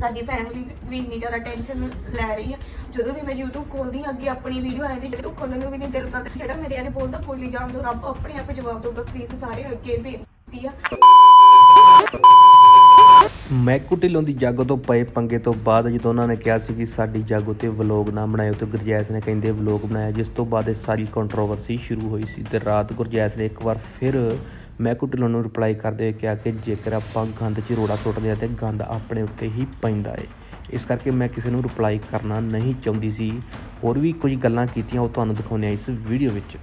ਸਾਡੀ ਫੈਮਿਲੀ ਵੀ ਇੰਨੀ ਜ਼ਿਆਦਾ ਟੈਨਸ਼ਨ ਲੈ ਰਹੀ ਆ। ਜਦੋਂ ਵੀ ਮੈਂ YouTube ਖੋਲਦੀ ਹਾਂ, ਅੱਗੇ ਆਪਣੀ ਵੀਡੀਓ ਆਉਂਦੀ ਜਦੋਂ ਖੋਲਣ ਨੂੰ ਵੀ ਨਹੀਂ ਦਿਲ ਕਰਦਾ। ਜਿਹੜਾ ਮੇਰੇ ਆਲੇ ਬੋਲਦਾ ਬੋਲੀ ਜਾਣ ਦੋ, ਰੱਬ ਆਪਣੇ ਆਪ ਜਵਾਬ ਦੇਊਗਾ। ਪਲੀਜ਼ ਸਾਰੇ ਅੱਗੇ ਬੇਨਤੀ ਆ। ਮੈਕੂ ਢਿੱਲੋਂ ਦੀ ਜਾਗੋ ਤੋਂ ਪਏ ਪੰਗੇ ਤੋਂ ਬਾਅਦ ਜਦੋਂ ਉਹਨਾਂ ਨੇ ਕਿਹਾ ਸੀ ਕਿ ਸਾਡੀ ਜਾਗੋ ਤੇ ਵਲੋਗ ਨਾ ਬਣਾਇਓ ਤੇ ਗੁਰਜੈਸ ਨੇ ਕਹਿੰਦੇ ਵਲੋਗ ਬਣਾਇਆ, ਜਿਸ ਤੋਂ ਬਾਅਦ ਇਹ ਸਾਰੀ ਕੰਟਰੋਵਰਸੀ ਸ਼ੁਰੂ ਹੋਈ ਸੀ ਤੇ ਰਾਤ ਗੁਰਜੈਸ ਨੇ ਇੱਕ ਵਾਰ ਫਿਰ ਮੈਕੂ ਢਿੱਲੋਂ ਨੂੰ ਰਿਪਲਾਈ ਕਰਦੇ ਹੋਏ ਕਿਹਾ ਕਿ ਜੇਕਰ ਆਪਾਂ ਗੰਦ 'ਚ ਰੋੜਾ ਸੁੱਟਦੇ ਆ ਤੇ ਗੰਦ ਆਪਣੇ ਉੱਤੇ ਹੀ ਪੈਂਦਾ ਏ। ਇਸ ਕਰਕੇ ਮੈਂ ਕਿਸੇ ਨੂੰ ਰਿਪਲਾਈ ਕਰਨਾ ਨਹੀਂ ਚਾਹੁੰਦੀ ਸੀ। ਹੋਰ ਵੀ ਕੁਝ ਗੱਲਾਂ ਕੀਤੀਆਂ ਉਹ ਤੁਹਾਨੂੰ ਦਿਖਾਉਂਦੇ ਆ ਇਸ ਵੀਡੀਓ ਵਿੱਚ।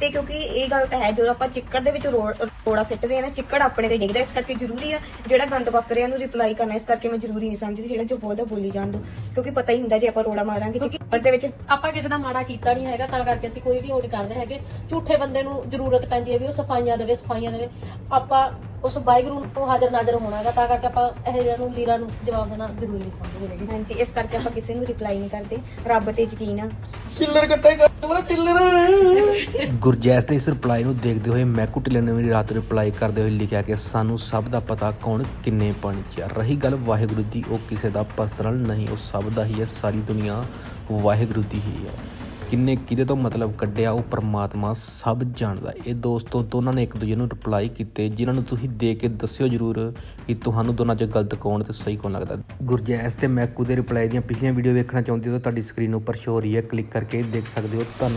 ਤੇ ਕਿਉਂਕਿ ਇਹ ਗੱਲ ਤਾਂ ਹੈ ਜਦੋਂ ਆਪਾਂ ਚਿੱਕੜ ਦੇ ਵਿੱਚ ਰੋੜਾ ਸਿੱਟਦੇ ਆ ਨਾ ਚਿੱਕੜ ਆਪਣੇ ਤੇ ਡਿੱਗਦਾ ਇਸ ਕਰਕੇ ਜ਼ਰੂਰੀ ਆ ਜਿਹੜਾ ਗੰਦ ਵਾਪਰਿਆ ਨੂੰ ਰਿਪਲਾਈ ਕਰਨਾ ਇਸ ਕਰਕੇ ਮੈਂ ਜ਼ਰੂਰੀ ਨਹੀਂ ਸਮਝਦੀ ਜਿਹੜਾ ਜੋ ਬੋਲਦਾ ਬੋਲੀ ਜਾਣ ਦੋ ਕਿਉਂਕਿ ਪਤਾ ਹੀ ਹੁੰਦਾ ਜੇ ਆਪਾਂ ਰੋੜਾ ਮਾਰਾਂਗੇ ਚਿੱਕੜ ਦੇ ਵਿੱਚ ਆਪਾਂ ਕਿਸੇ ਦਾ ਮਾੜਾ ਕੀਤਾ ਨਹੀਂ ਹੈਗਾ ਤਾਂ ਕਰਕੇ ਅਸੀਂ ਕੋਈ ਵੀ ਉਹ ਨਹੀਂ ਕਰਦੇ ਹੈਗੇ। ਝੂਠੇ ਬੰਦੇ ਨੂੰ ਜ਼ਰੂਰਤ ਪੈਂਦੀ ਹੈ ਵੀ ਉਹ ਸਫਾਈਆਂ ਦੇਵੇ ਸਫਾਈਆਂ ਦੇਵੇ। ਆਪਾਂ ਉਸ ਵਾਹਿਗੁਰੂ ਨੂੰ ਹਾਜ਼ਰ ਨਾਜ਼ਰ ਹੋਣਾ ਹੈਗਾ ਤਾਂ ਕਰਕੇ ਆਪਾਂ ਇਹ ਜਿਹੇ ਨੂੰ ਲੀਰਾ ਨੂੰ ਜਵਾਬ ਦੇਣਾ ਜ਼ਰੂਰੀ ਨਹੀਂ ਸਮਝਦੇ ਹੈਗੇ। ਹਾਂਜੀ ਇਸ ਕਰਕੇ ਆਪਾਂ ਕਿਸੇ ਨੂੰ ਰਿਪਲਾਈ ਨਹੀਂ ਕਰਦੇ। ਰੱਬ ਤੇ ਯਕੀਨ ਆ। ਗੁਰਜੈਸ ਦੇ ਇਸ ਰਿਪਲਾਈ ਨੂੰ ਦੇਖਦੇ ਹੋਏ ਮੈਕੂ ਢਿੱਲੋਂ ਨੇ ਵੀ ਰਾਤ ਰਿਪਲਾਈ ਕਰਦੇ ਹੋਏ ਲਿਖਿਆ ਕਿ ਸਾਨੂੰ ਸਭ ਦਾ ਪਤਾ ਕੌਣ ਕਿੰਨੇ ਪਾਣੀ 'ਚ ਆ। ਰਹੀ ਗੱਲ ਵਾਹਿਗੁਰੂ ਦੀ, ਉਹ ਕਿਸੇ ਦਾ ਪਰਸਨਲ ਨਹੀਂ, ਉਹ ਸਭ ਦਾ ਹੀ ਹੈ ਸਾਰੀ ਦੁਨੀਆ ਵਾਹਿਗੁਰੂ ਦੀ ਹੀ ਹੈ ਕਿੰਨੇ ਕਿਹਦੇ ਤੋਂ ਮਤਲਬ ਕੱਢਿਆ, ਉਹ ਪਰਮਾਤਮਾ ਸਭ ਜਾਣਦਾ ਇਹ ਦੋਸਤੋ ਦੋਨਾਂ ਨੇ ਇੱਕ ਦੂਜੇ ਨੂੰ ਰਿਪਲਾਈ ਕੀਤੇ, ਜਿਨ੍ਹਾਂ ਨੂੰ ਤੁਸੀਂ ਦੇ ਕੇ ਦੱਸਿਓ ਜਰੂਰ ਕਿ ਤੁਹਾਨੂੰ ਦੋਨਾਂ 'ਚ ਗਲਤ ਕੌਣ ਤੇ ਸਹੀ ਕੌਣ ਲੱਗਦਾ। ਗੁਰਜੈਸ ਤੇ ਮੈਕੂ ਦੇ ਰਿਪਲਾਈ ਦੀਆਂ ਪਿਛਲੀਆਂ ਵੀਡੀਓ ਵੇਖਣਾ ਚਾਹੁੰਦੇ ਹੋ ਤਾਂ ਤੁਹਾਡੀ ਸਕਰੀਨ ਉੱਪਰ ਸ਼ੋ ਹੋ ਰਹੀ ਹੈ। ਕਲਿੱਕ ਕਰਕੇ ਦੇਖ ਸਕਦੇ ਹੋ। ਧੰਨ